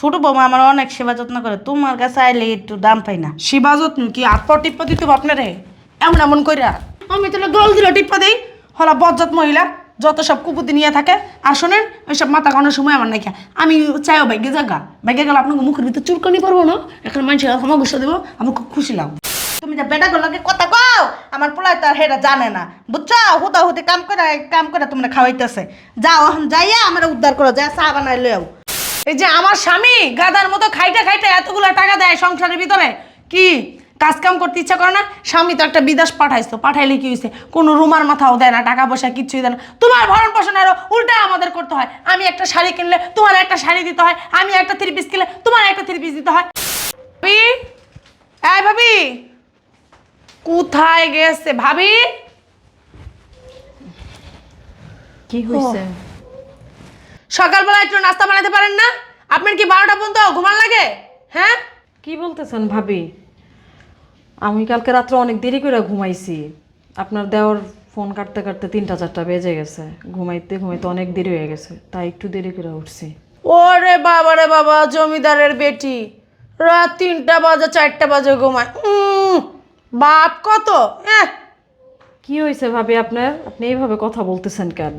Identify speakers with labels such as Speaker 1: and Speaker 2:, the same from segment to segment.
Speaker 1: ছোট বৌমা আমার অনেক সেবা যত্ন করে তোমার কাছে আইলে একটু দাম পাই না।
Speaker 2: শিবা যত্ন কি? হাত পা টিপ্পা দিতে আপনারে? এমন এমন কইরা। আমি তাহলে দোল দিলে টিপ্পা দেই। হলা বজ্জাত মহিলা যত সব কুপুতি নিয়ে থাকে আর শোনেন ওইসব মাথা খাওয়ানোর সময় আমার নাই আমি চাইও বাইকে জাগা। বাইকে গেলে আপনাকে মুখের ভিতরে চুলকানি পারব না। এখন মানুষের ক্ষমা গুছা দেবো আমি খুব খুশি লাগবো।
Speaker 1: তুমি যা বেটা গুলোকে কথা কও আমার পোলাই তো আর হেটা জানে না। বুঝছ? হুদা হুদি কাম করে কাম করে তোমরা খাওয়াইতেছে। যাও এখন যাইয়া আমার উদ্ধার করো যা চা বানাই লও
Speaker 2: এই যে আমার স্বামী গাদার মতো খাইটা খাইতে এতগুলো টাকা দেয় সংসারের ভিতরে কি কাজ কাম করতে ইচ্ছা করে না? স্বামী তো একটা বিদেশ পাঠাইছো পাঠাইলে কি হয়েছে কোনো রুমার মাথাও দেয় না টাকা পয়সা কিচ্ছুই দেয় না। তোমার ভরণ পোষণ আরও উল্টা আমাদের করতে হয়। আমি একটা শাড়ি কিনলে তোমার একটা শাড়ি দিতে হয় আমি একটা থ্রি পিস কিনলে তোমার একটা থ্রি পিস দিতে হয়। ভাবি? এই ভাবি? কোথায় গেছে? ভাবি?
Speaker 3: কি হয়েছে
Speaker 2: সকালবেলা একটু নাস্তা বানাতে পারেন না? আপনার কি বারোটা পর্যন্ত ঘুমান লাগে? হ্যাঁ?
Speaker 3: কি বলতেছেন ভাবি? আমি কালকে রাত্রে অনেক দেরি করে ঘুমাইছি। আপনার দেওয়ার ফোন কাটতে কাটতে তিনটা চারটা বেজে গেছে। ঘুমাইতে ঘুমাইতে অনেক দেরি হয়ে গেছে তাই একটু দেরি করে উঠছি।
Speaker 2: ওরে বাবা রে বাবা জমিদারের বেটি। রাত তিনটা বাজে চারটা বাজে ঘুমায়। উম, বাপ কত?
Speaker 3: কি হয়েছে ভাবি আপনার? আপনি এইভাবে কথা বলতেছেন কেন?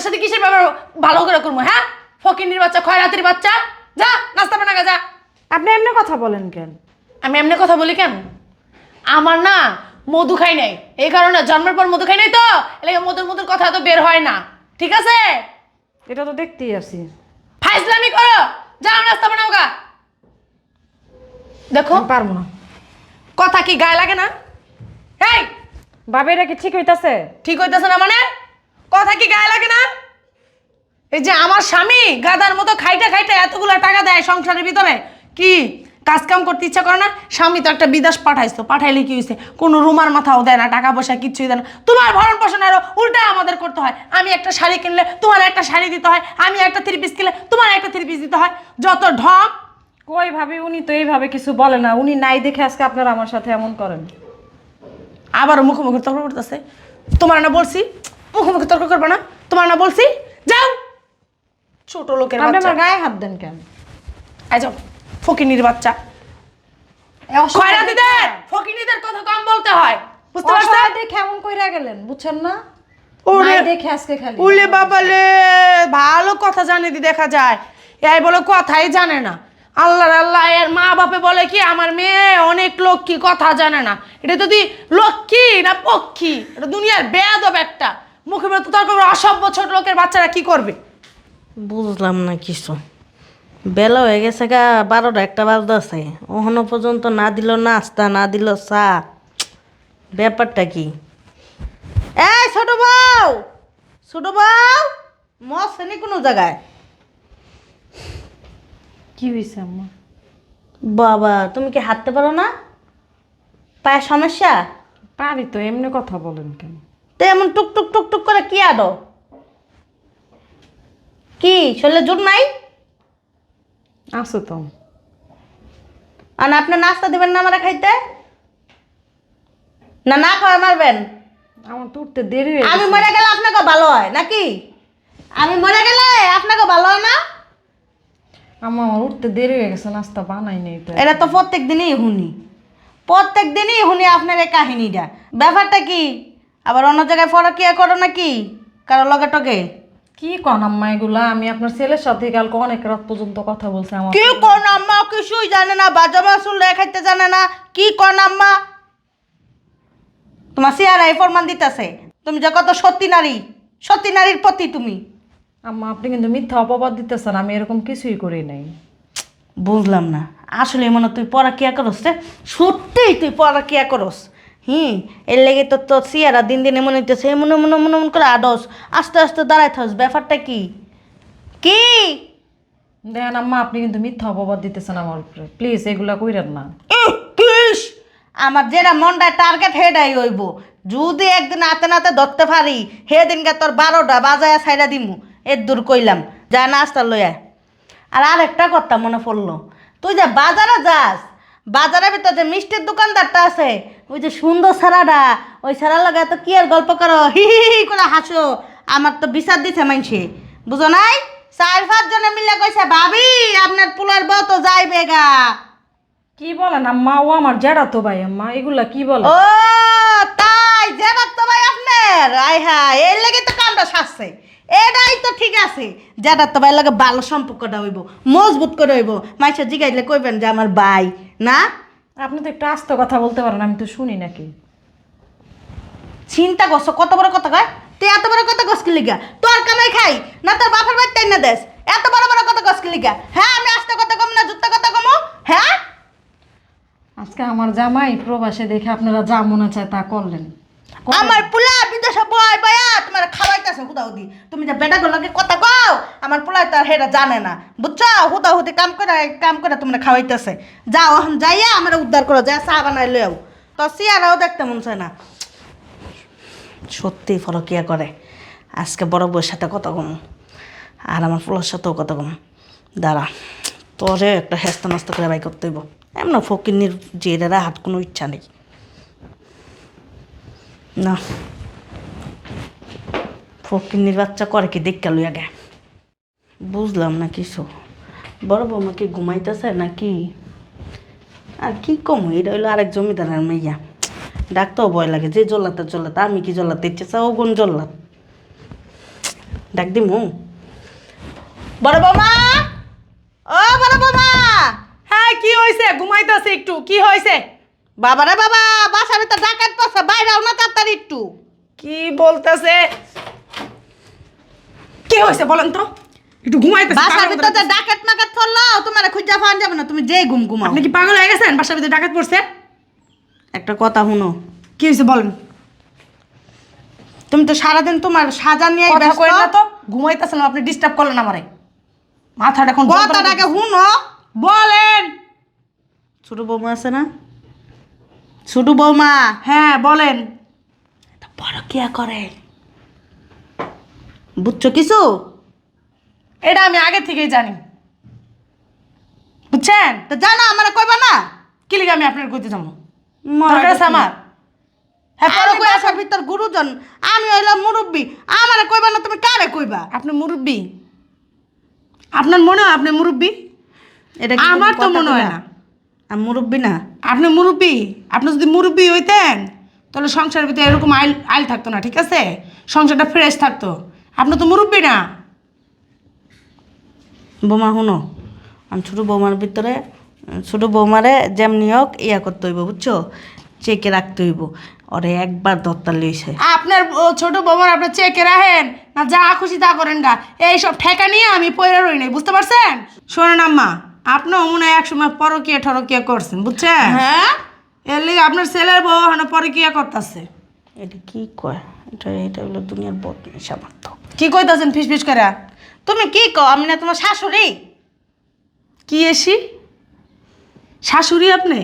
Speaker 2: তার সাথে কিসের ব্যাপার? ভালো করে করব হ্যাঁ? ফকিনির বাচ্চা খয়রাতির বাচ্চা। যা নাস্তা বানা যা।
Speaker 3: আপনি এমনি কথা বলেন কেন?
Speaker 2: আমি এমনি কথা বলি কেন? আমার না মধু খাই নাই। এই কারণে জন্মের পর মধু খাই নাই তো? এলাকা মধুর মধুর কথা তো বের হয় না। ঠিক আছে?
Speaker 3: এটা তো দেখতেই আছি।
Speaker 2: ফাইজলামি করো। যাও নাস্তা বানাও গা। দেখো।
Speaker 3: পারব না।
Speaker 2: কথা কি গায়ে লাগে না? এই
Speaker 3: ভাবি এটা কি ঠিক হইতাছে?
Speaker 2: ঠিক হইতাছে না মানে? কথা কি গায়ে লাগে না? এই যে আমার স্বামী গাদার মতো খাইতে খাইতে এতগুলো টাকা দেয় সংসারের ভিতরে কি কাজ কাম করতে ইচ্ছা করে না? স্বামী তো একটা বিদেশ পাঠাইছো পাঠাইলে কি হয়েছে কোনো রুমার মাথাও দেয় না টাকা পয়সা কিচ্ছুই দেয় না। তোমার ভরণ পোষণ আরও উল্টা আমাদের করতে হয়। আমি একটা শাড়ি কিনলে তোমার একটা শাড়ি দিতে হয় আমি একটা থ্রি পিস কিনলে তোমার একটা থ্রি পিস দিতে হয়। যত ঢং।
Speaker 3: কই ভাবি উনি তো এইভাবে কিছু বলে না। উনি নাই দেখে আজকে আপনারা আমার সাথে এমন করেন।
Speaker 2: আবারও মুখোমুখি তর্ক করতেছে। তোমার না বলছি মুখোমুখি তর্ক করবে না। তোমার না বলছি যাও। ছোট লোকের
Speaker 3: আপনি
Speaker 2: বাচ্চা।
Speaker 3: আমার গায়ে হাত দেন কেন?
Speaker 2: আই যাও ফকিনির বাচ্চা। খয়রাতিদের ফকিনিদের কথা কম বলতে হয়। বুঝতে পারছেন?
Speaker 3: অসহায় দেখে এমন কইরা গেলেন বুঝছেন না?
Speaker 2: ওরে-
Speaker 3: দেখে আজকে খালি।
Speaker 2: উলে বাবালে ভালো কথা জানে দি দেখা যায়। এই বলে কথাই জানে না। আল্লাহর আল্লাহ এর মা বাপে বলে কি আমার মেয়ে অনেক লক্ষ্মী কথা জানে না। এটা যদি লক্ষ্মী না পক্ষী এটা দুনিয়ার বেয়াদব একটা। মুখে মুখে তর্ক করে অসভ্য ছোট লোকের বাচ্চারা কি করবে?
Speaker 1: বুঝলাম না কিছু। বেলা হয়ে গেছে গা বারোটা একটা বাজতেছে। ওখানো পর্যন্ত না দিল নাস্তা না দিল চা। ব্যাপারটা কি? এই ছোট বউ! ছোট বউ! মশনি কোনো জায়গায়।
Speaker 3: কি হয়েছে আম্মা?
Speaker 1: বাবা তুমি কি হাঁটতে পারো না? পায়ের সমস্যা?
Speaker 3: পারি তো এমনি কথা বলেন কেন?
Speaker 1: তো এমন টুক টুক টুক টুক করে কি আডো কি শরীরে জোর নাই?
Speaker 3: আসো তো।
Speaker 1: আর আপনি নাস্তা দেবেন না আমরা খাইতে? না না খাওয়া মারবেন?
Speaker 3: আমার তো উঠতে দেরি
Speaker 1: আমি। মরে গেলে আপনাকে ভালো হয় নাকি? আমি মরে গেলে আপনাকে ভালো হয় না?
Speaker 3: আমার উঠতে দেরি হয়ে গেছে নাস্তা বানাই নেই
Speaker 1: এটা তো প্রত্যেক দিনই শুনি প্রত্যেক দিনই শুনি আপনার এই কাহিনীটা। ব্যাপারটা কি? আবার অন্য জায়গায় ফরকিয়া করো নাকি? কারও লগে টকে
Speaker 3: কি কন আম্মা এগুলা? আমি আপনার ছেলের সাথে কালকে অনেক রাত পর্যন্ত কথা বলছি আমার
Speaker 1: কি কোন আম্মা? কিছুই জানে না বাজা মাসুল খাইতে জানে না। কি কোন আম্মা? তোমার সিয়ারাই ফরমান দিতেছে। তুমি যে কত সত্যি নারী সত্যি নারীর প্রতি তুমি।
Speaker 3: আম্মা আপনি কিন্তু মিথ্যা অপবাদ দিতেছেন আমি এরকম কিছুই করি নাই।
Speaker 1: বুঝলাম না। আসলে মনে তুই পড়া কিয়া করস রে। সত্যিই তুই পড়া কিয়া করস। হুম এর লেগে তো তোর সিয়ারা দিন দিন এমন হইতেছে এমন এমন এমন এমন করে আডস আস্তে আস্তে দাঁড়াই থাকস ব্যাপারটা কি? কি?
Speaker 3: দেখেন আম্মা আপনি কিন্তু মিথ্যা অপবাদ দিতেছেন আমার উপরে। প্লিজ এগুলা কইরেন না।
Speaker 1: আমার যেটা মনটায় টার্গেট হেডাই হইব যদি একদিন আতে নাতে ধরতে পারি হে দিনকে তোর বারোটা বাজায় সাইডা দিমু এর দূর কইলাম। যা নাস্তা লইয়া। আর আরেকটা কথা মনে পড়ল তুই যে বাজারে যাস বাজারের ভিতর যে মিষ্টির দোকানদারটা আছে ওই যে সুন্দর সারাটা ওই সারার লগে তো কি আর গল্প করো? হি হি হি করে হাসো। আমার তো বিচার দিছে মানছে বুঝো নাই? চার পাঁচ জনে মিলে কইছে ভাবি আপনার পুলার বউ তো যাইবে গা।
Speaker 3: কি বলেন আম্মা? ও আমার জেডা তো ভাই আম্মা এগুলা কি বলে
Speaker 1: ও তাই যেবার তো ভাই আপনার। আই হ্যাঁ এর লেগে তো কামটা শাসছে এটাই তো ঠিক আছে। যেটা তো ভাই লাগে ভালো সম্পর্কটা হইব মজবুত করে হইব। মাইসা জিগাইলে কইবেন যে আমার ভাই না?
Speaker 3: আপনি তো একটু আস্ত কথা বলতে পারেন আমি তো শুনি নাকি।
Speaker 1: চিন্তা করছ কত বড় কথা কয়? তুই এত বড় কথা কস কি লিগা? তোর কামাই খাই না তোর বাপের বাড়ি তাই না দেশ এত বড় বড় কথা কস কি লিগা? হ্যাঁ আমি আস্ত কথা কম না জুতা কথা কমো? হ্যাঁ?
Speaker 3: আজকে আমার জামাই প্রবাসে দেখে আপনারা যা মনে চায় তা করলেন।
Speaker 1: আমার পোলা বিদেশে বয় বয়া, তোমার খাওয়াইতেছে হুদা হুদি তুমি যে বেটা গুলোকে কথা কও, আমার পোলা তো হেটা জানে না। বুঝছ? হুদা হুদি কাম করে কাম করে তোমরা খাওয়াইতেছে। যাও, এখন যাইয়া আমার উদ্ধার করো, যা চা বানাই লও তো সিয়ারাও দেখতে মন চায় না। সত্যি ফরকিয়া করে। আজকে বড় বউয়ের সাথে কথা কম। আর আমার পোলার সাথেও কথা কম। দাঁড়া, তোরে একটা হেস্তা নস্ত করে বাই করতে হইব। এমন ফকিনির জেরেরা হাত কোনো ইচ্ছা নেই। না। ফকিনির বাচ্চা করে কি দেখতে লইয়া গে? বুঝলাম না কিছু। বড় বৌমা কি ঘুমাইতেছে নাকি? আর কি কম এটা হইল আরেক জমিদারের মেইয়া। ডাকতেও ভয় লাগে, যে জল্লাতে জল্লাতে আমি কি জল্লাতে ইচ্ছে চাও গুণ জল্লাত ডাক দিমু। বড় বৌমা! ও বড় বৌমা!
Speaker 2: হ্যাঁ কি হয়েছে ঘুমাইতেছে একটু, কি হয়েছে
Speaker 1: বাবারে বাবা বাসার ভিতর ডাকাত পড়ছে বাইরে না তাড়াতাড়ি একটু।
Speaker 2: কি বলতেছে? কি হয়েছে বলেন তো? একটু ঘুমাইতেছে
Speaker 1: বাসার ভিতর ডাকাত মাকাত পড়ল তোমার খুঁজা পাওয়া যাবে না তুমি যে ঘুম ঘুমাও।
Speaker 2: আপনি কি পাগল হয়ে গেছেন? বাসার ভিতরে ডাকাত পড়ছে?
Speaker 1: একটা কথা শুনো।
Speaker 2: কি হয়েছে বলেন?
Speaker 1: তুমি তো সারাদিন তোমার সাজা নিয়ে
Speaker 2: কথা কইন না তো ঘুমাইতেছিলাম আপনি ডিস্টার্ব করলেন আমারে। মাথাটা এখন
Speaker 1: কথাটাকে শুনো।
Speaker 2: বলেন!
Speaker 1: ছোট বৌমা আছে না? ছোট বৌমা।
Speaker 2: হ্যাঁ বলেন।
Speaker 1: বড় কিয়া করে। বুঝছ কিছু?
Speaker 2: এটা আমি আগে থেকেই জানি। বুঝছেন?
Speaker 1: তো জানো আমার কইবা না
Speaker 2: কি লিগে আমি আপনার কইতে যাব। আমার? হ্যাঁ
Speaker 1: আমি
Speaker 2: পরে কই
Speaker 1: বাসার ভিতর গুরুজন আমি হইলাম মুরব্বী। আমারে কইবা না তুমি কারে কইবা?
Speaker 2: আপনি মুরব্বী। আপনার মনে হয় আপনি মুরব্বী?
Speaker 1: এটা কি
Speaker 2: আমার তো মনে হয় না।
Speaker 1: আমি মুরব্বী না।
Speaker 2: আপনি মুরব্বী? আপনি যদি মুরব্বী হইতেন তাহলে সংসারের ভিতরে এরকম আইল আইল থাকতো না ঠিক আছে? সংসারটা ফ্রেশ থাকতো। আপনি তো মুরব্বী না।
Speaker 1: বোমা শুনো আমি ছোটো বৌমার ভিতরে ছোটো বৌমারে যেমনি হোক ইয়া করতে হইব বুঝছ? চেকে রাখতে হইব। ওরে একবার দত্তা লইছে
Speaker 2: আপনার ছোট বৌমার আপনার চেকে রাখেন না যা খুশি তা করেন গা। এইসব ঠেকা নিয়ে আমি পয়রা রই নাই বুঝতে পারছেন? শোনেন আম্মা আপনিও মনে হয় একসময় পরকিয়া ঠরকিয়া করছেন বুঝছেন?
Speaker 1: হ্যাঁ?
Speaker 2: এর লিগে আপনার ছেলের বউ এখন পরকিয়া করতেছে।
Speaker 1: এটা কি কয়? এটা এটা হলো দুনিয়ার বদমাইশ আমার তো
Speaker 2: কি কইতাছেন ফিস ফিস করে
Speaker 1: তুমি কি কও? আমি না তোমার শাশুড়ি।
Speaker 2: কি এসি? শাশুড়ি আপনি?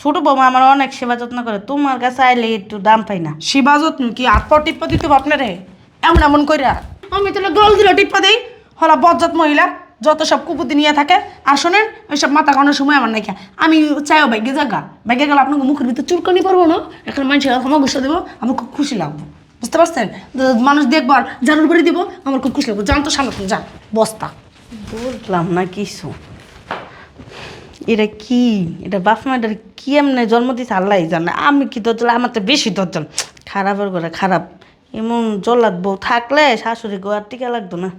Speaker 1: ছোট বৌমা আমার অনেক সেবা যত্ন করে তোমার কাছে আইলে একটু দাম পাই না।
Speaker 2: শিবা যত্ন কি হাত পা টিপ্পা দিতে আপনারে? এমন এমন কইরা। আমি তাহলে গোল দিল টিপ্পা দিই হলা বজ্জাত মহিলা। যত সব কুপুতি নিয়ে থাকে, আর শোনেন, ওইসব মাথা কানোর সময় আমার নাকি আমি চাইও বাইকে জাগা। বাইকে গেলে আপনাকে মুখের ভিতরে চুলকানি পারব না, এখন মানুষের ক্ষমা গুসা দেবো আমার খুব খুশি লাগবো। বুঝতে পারছেন? মানুষ দেখব আর জানুর করে দিব, আমার খুব খুশি লাগবো। জান তো সামনে, যান, বস্তা।
Speaker 1: বুঝলাম না কিছু। এটা কি? এটা বাপ মায়ের কি এমনি জন্ম দিছে? আল্লাহ জানে। আমি কি দরজল আমার তো বেশি দরজল খারাপের করে খারাপ। এমন জল্লাদ বউ থাকলে শাশুড়ি গোয়ার টিকা লাগতো না।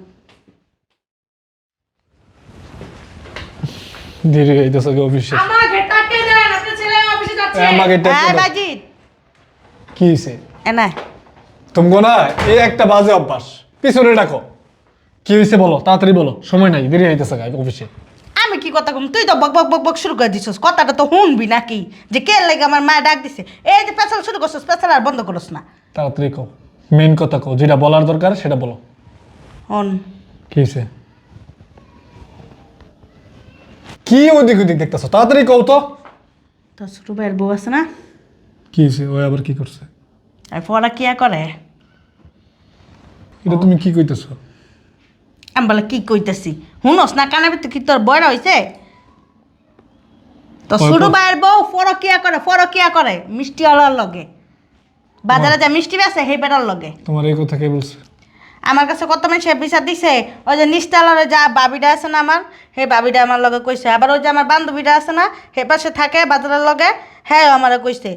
Speaker 4: দেরি হইতেছে গে অফিসে
Speaker 2: আমার ঘেরটা কে দেন আপনার ছেলে অফিসে যাচ্ছে।
Speaker 4: আমাকে টেপ
Speaker 1: হ্যাঁ বাজিত।
Speaker 4: কি হয়েছে
Speaker 1: এ না।
Speaker 4: তুমি না এই একটা বাজে অভ্যাস। পিছনে ডাকো। কি হয়েছে বলো তাড়াতাড়ি বলো। সময় নাই দেরি হইতেছে গা অফিসে
Speaker 1: আমি কি কথা কম? তুই তো বক বক বক বক শুরু করে দিছিস। কথাটা তো শুনবি নাকি? যে কে লাগে আমার মায়ের ডাক দিছে? এই যে পেছাল শুরু করছিস পেছাল আর বন্ধ করস না।
Speaker 4: তাড়াতাড়ি কও। মেন কথা কও যেটা বলার দরকার সেটা বলো।
Speaker 1: হন।
Speaker 4: কি হয়েছে কি ওদিক ওদিক দেখতেছো? তাড়াতাড়ি কও তো।
Speaker 1: তোর ছোটো ভাইয়ের বউ আছে না?
Speaker 4: কি হয়েছে? ও আবার কি করছে?
Speaker 1: আর পড়া কিয়া করে?
Speaker 4: এটা তুমি কি কইতেছো?
Speaker 1: আমি বলে কি কইতেছি? শুনস না কানের ভিতরে কি তোর বয়রা হইছে? তো ছোট ভাইয়ের বউ ফরকিয়া করে? ফরকিয়া করে? মিষ্টি আলার লগে। বাজারে যা মিষ্টি বেছে সেই বেটার লগে।
Speaker 4: তোমার এই কথা কে বলছে?
Speaker 1: আমার কাছে কত মানুষ বিচার দিছে? ওই যে নিস্তালরে যা বাবিটা আছে না আমার? সেই বাবিটা আমার লগে কইছে। আবার ওই যে আমার বান্ধবীটা আছে না? হে পাশে থাকে বাজারের লগে? হ্যাঁ আমারে কইছে।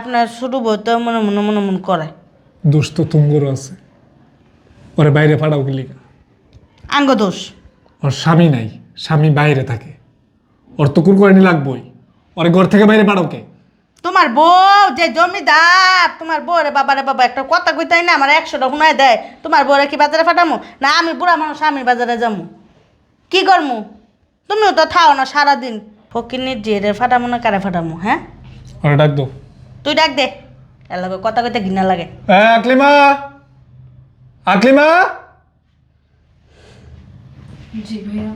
Speaker 1: আপনার শুরু বই তো মনে মনে মনে মনে করে।
Speaker 4: দোষ তো তুঙ্গরও আছে। ওরে বাইরে পাঠাও কি?
Speaker 1: আঙ্গ দোষ।
Speaker 4: ওর স্বামী নাই স্বামী বাইরে থাকে। ওর তো কুরকুরানি লাগবই। ওরে ঘর থেকে বাইরে পাঠাও কে?
Speaker 1: তোমার বউ যে জমিদার তোমার বউ রে বাবা রে বাবা একটা কথা কইতাই না আমার একশো একশোটা শুনায় দেয়। তোমার বউরে কি বাজারে ফাটামো? না আমি বুড়া মানুষ আমি বাজারে যাব কি করমু? তুমিও তো থাও না সারাদিন। ফকিনির জিরে ফাটামো না কারে ফাটামো হ্যাঁ?
Speaker 4: ওরে ডাক দো।
Speaker 1: তুই ডাক দে। এর লগে কথা কইতে ঘৃণা লাগে।
Speaker 4: এ, আকলিমা! আকলিমা!
Speaker 3: জি ভাইয়া।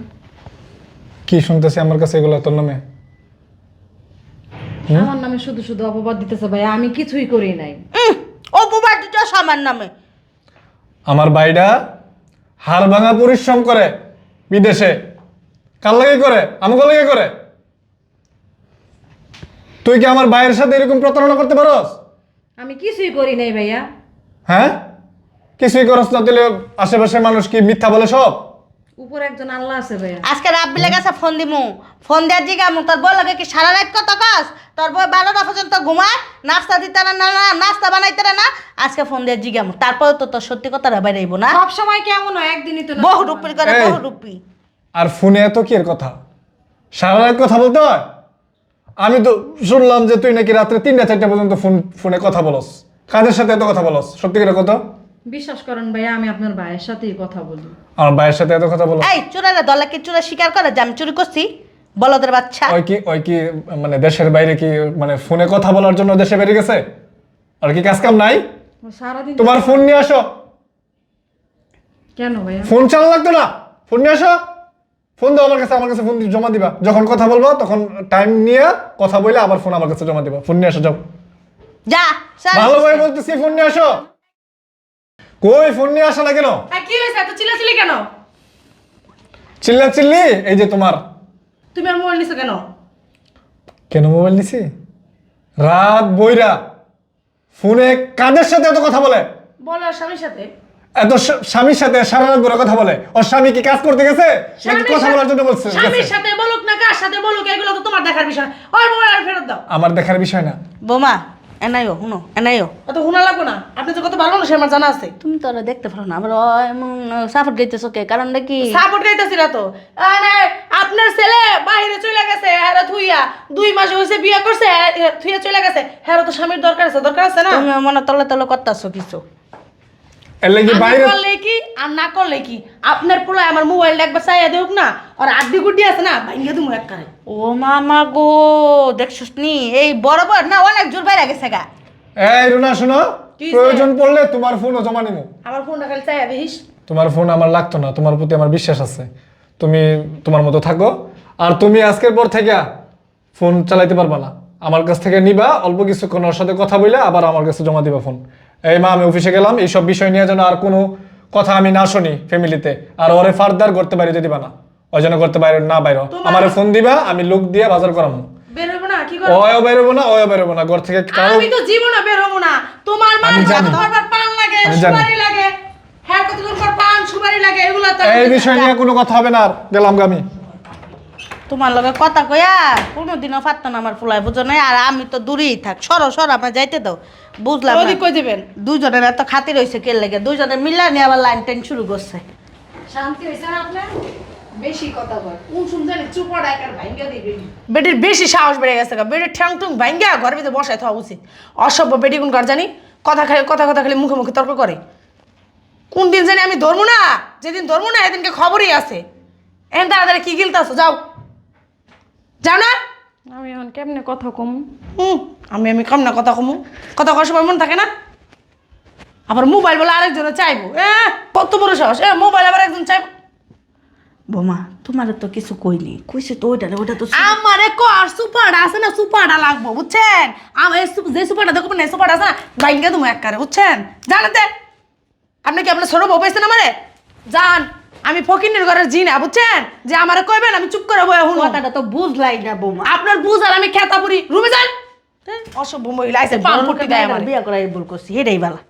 Speaker 4: কি শুনতেছি আমার কাছে এগুলো তোর নামে?
Speaker 3: আমার নামে শুধু শুধু অপবাদ দিতেছে ভাইয়া আমি কিছুই করি নাই।
Speaker 1: ও দিতে আমার নামে।
Speaker 4: আমার ভাইটা হাড় ভাঙা পরিশ্রম করে বিদেশে। কার লাগে করে? আমাকে লাগে করে। তুই কি আমার ভাইয়ের সাথে এরকম প্রতারণা করতে পারস?
Speaker 3: আমি কিছুই করি নাই ভাইয়া।
Speaker 4: হ্যাঁ? কিছুই করস না তাহলে আশেপাশের মানুষ কি মিথ্যা বলে সব?
Speaker 3: উপরে একজন আল্লাহ আছে ভাইয়া।
Speaker 1: আজকে রাব্বিলের কাছে ফোন দিমু। ফোন দেওয়ার জিগামু তোর বউ লাগে কি সারা রাত কত কাজ? তোর বউ বারোটা পর্যন্ত ঘুমায় নাস্তা দিতে না না না, নাস্তা বানাইতে না আজকে ফোন দেওয়ার জিগামু। তারপরে তো তোর সত্যি কথাটা বাইরেইব না।
Speaker 3: সব সময় কেমন হয়? একদিনই তো
Speaker 1: বহু রুপি করে বহু রুপি
Speaker 4: আর ফোনে এত কি এর কথা? সারা রাত কথা বলতে হয়? আমি তো শুনলাম যে তুই নাকি রাত্রে তিনটা চারটা পর্যন্ত ফোন ফোনে কথা বলস। কাজের সাথে এত কথা বলস। সত্যি করে কথা
Speaker 3: বিশ্বাস করেন ভাইয়া আমি আপনার ভাইয়ের সাথেই কথা বলি।
Speaker 4: আমার ভাইয়ের সাথে এত কথা বলো।
Speaker 1: এই চুরারে দলে কি চুরা স্বীকার করে যে আমি চুরি করছি বলদের বাচ্চা।
Speaker 4: ওই কি ওই কি মানে দেশের বাইরে কি মানে ফোনে কথা বলার জন্য দেশে বেরিয়ে গেছে? আর কি কাজ কাম নাই?
Speaker 3: সারাদিন
Speaker 4: তোমার ফোন নিয়ে আসো।
Speaker 3: কেন ভাইয়া?
Speaker 4: ফোন চালা লাগতো না? ফোন নিয়ে আসো। ফোন দাও আমার কাছে আমার কাছে ফোন জমা দিবা। যখন কথা বলব তখন টাইম নিয়ে কথা বলে আবার ফোন আমার কাছে জমা দিবা। ফোন নিয়ে আসো যাও।
Speaker 1: যা স্যার।
Speaker 4: ভালোভাবে বলতেছি ফোন নিয়ে আসো। কই ফোন নিয়ে আসো না কেন
Speaker 2: আর কি হয়েছে? এত চিল্লাচিল্লি কেন?
Speaker 4: চিল্লা চিল্লি এই যে তোমার।
Speaker 2: তুমি আর মোবাইল নিছো কেন?
Speaker 4: কেন মোবাইল নিছি? রাত বইরা ফোনে কাদের সাথে এত কথা বলে?
Speaker 2: বলো আর স্বামীর সাথে।
Speaker 4: এত স্বা- স্বামীর সাথে সারা রাত বড় কথা বলে। ওর স্বামী কি কাজ করতে গেছে? নাকি
Speaker 2: স্বামীর
Speaker 4: কথা
Speaker 2: সাথে-
Speaker 4: বলার জন্য বলছে
Speaker 2: স্বামীর
Speaker 4: গেছে?
Speaker 2: সাথে বলুক না কার সাথে বলুক এগুলো তো তোমার দেখার বিষয়। ওই মোবাইল আর ফেরত দাও।
Speaker 4: আমার দেখার বিষয় না।
Speaker 1: বোমা এনাইও শুনো এনাইও
Speaker 2: অত হুনা লাগবো না। আপনি তো কত ভালো না সে আমার জানা আছে।
Speaker 1: তুমি তো ওরা দেখতে পারো না আবার ও এমন সাপোর্ট গাইতেছো কে? কারণ কি?
Speaker 2: সাপোর্ট গাইতেছি না তো। আরে আপনার ছেলে বাইরে চলে গেছে হ্যাঁ থুইয়া। দুই মাস হয়েছে বিয়ে করছে থুইয়া চলে গেছে। হ্যাঁ তো স্বামীর দরকার আছে দরকার আছে না?
Speaker 1: তুমি মনে তলে তলে করতেছো কিছু।
Speaker 4: এর লাগি
Speaker 2: আমি
Speaker 4: বাইরে
Speaker 2: করলে কি? আর না করলে কি? আপনার পোলা আমার মোবাইলটা একবার চাইয়া দেউক না আর আড্ডি গুড্ডি আছে না ভাঙ্গে কারে।
Speaker 1: ও মামা গো দেখছিস নি? এই বড় না অনেক জোর বাইরে গেছে গা।
Speaker 4: এই রুনা শোনো প্রয়োজন পড়লে তোমার ফোনও জমা নিবো
Speaker 2: আমার ফোনটা খালি চাইয়া দিস
Speaker 4: তোমার ফোন আমার লাগতো না তোমার প্রতি আমার বিশ্বাস আছে। তুমি তোমার মতো থাকো আর তুমি আজকের পর থেকে ফোন চালাইতে পারবা না। আমার কাছ থেকে নিবা অল্প কিছুক্ষণ ওর সাথে কথা বলে আবার আমার কাছে জমা দিবা ফোন। এই মা আমি অফিসে গেলাম এইসব বিষয় নিয়ে যেন আর কোনো কথা আমি না শুনি ফ্যামিলিতে আর ওরে ফার্দার করতে বাইরে যদি না ওই জন্য করতে বাইরে না বাইরে। আমার ফোন দিবা আমি লোক দিয়ে বাজার
Speaker 2: বের না কি করব?
Speaker 4: ওয়ও বেরোবো না ওয়ও বেরোবো না ঘর থেকে কারও
Speaker 2: আমি তো জীবনে বের না। তোমার মা
Speaker 4: আমি জানি।
Speaker 2: পান লাগে
Speaker 4: জানি।
Speaker 2: সুপারি লাগে। হ্যাঁ কতক্ষণ পর পান সুপারি লাগে এগুলো তো
Speaker 4: এই বিষয় নিয়ে কোনো কথা হবে না আর। গেলাম আমি।
Speaker 1: তোমার লগে কথা কইয়া কোনোদিনও পারতো না আমার ফুলাই বুঝো নাই? আর আমি তো দূরেই থাক সরো সরো আমার যাইতে দাও। বুঝলাম না।
Speaker 2: ওদিক কই দিবেন?
Speaker 1: দুজনের এত খাতি হয়েছে কে লেগে? দুজনে মিল্লা নিয়ে আবার লাইন টাইন শুরু করছে।
Speaker 3: শান্তি হয়েছে না আপনার? বেশি কথা বল
Speaker 2: কোন শুনছেন? চুপড়া একার ভাঙ্গা দিবে বেটির বেশি সাহস বেড়ে গেছে গা। বেটির ঠ্যাং টুং ভাঙ্গা ঘরের ভিতরে বসায় থাকা উচিত। অসভ্য বেটি কোন কার জানি? কথা খালি কথা কথা খালি মুখে মুখে তর্ক করে। কোন দিন জানি আমি ধরবো না? যেদিন ধরবো না এদিনকে খবরই আছে। এন তাড়াতাড়ি কি গিলতে আসো যাও। যাও না।
Speaker 3: আমি এখন কেমনে কথা কম?
Speaker 2: হুম আমি আমি কম না কথা কমু? কথা কর সময় মনে থাকে না? আবার মোবাইল বলে আরেকজনে চাইব। এ কত বড় সাহস। এ মোবাইল আবার একজন চাইব।
Speaker 1: বোমা তোমার তো কিছু কইনি কইছে তো ওইটা না, ওইটা তো
Speaker 2: আমারে কর সুপারটা আছে না সুপারটা লাগবো বুঝছেন? আমার যে সুপারটা দেখো না সুপারটা আছে না বাইঙ্গা তুমি এক কারে বুঝছেন? জানাতে আপনি কি আপনার সরব পাইছেন আমারে? জান। আমি ফকিনের ঘরের জিনা বুঝছেন? যে আমারে কইবেন আমি চুপ করে বয়ে হুন
Speaker 1: কথাটা তো বুঝলাই না বোমা।
Speaker 2: আপনার বুঝ আর আমি খেতাপুরি। রুমে যান। অসভ্য মহিলা পান করতে দেয় আমার।
Speaker 1: বিয়া করাই ভুল করছি এটাই বালা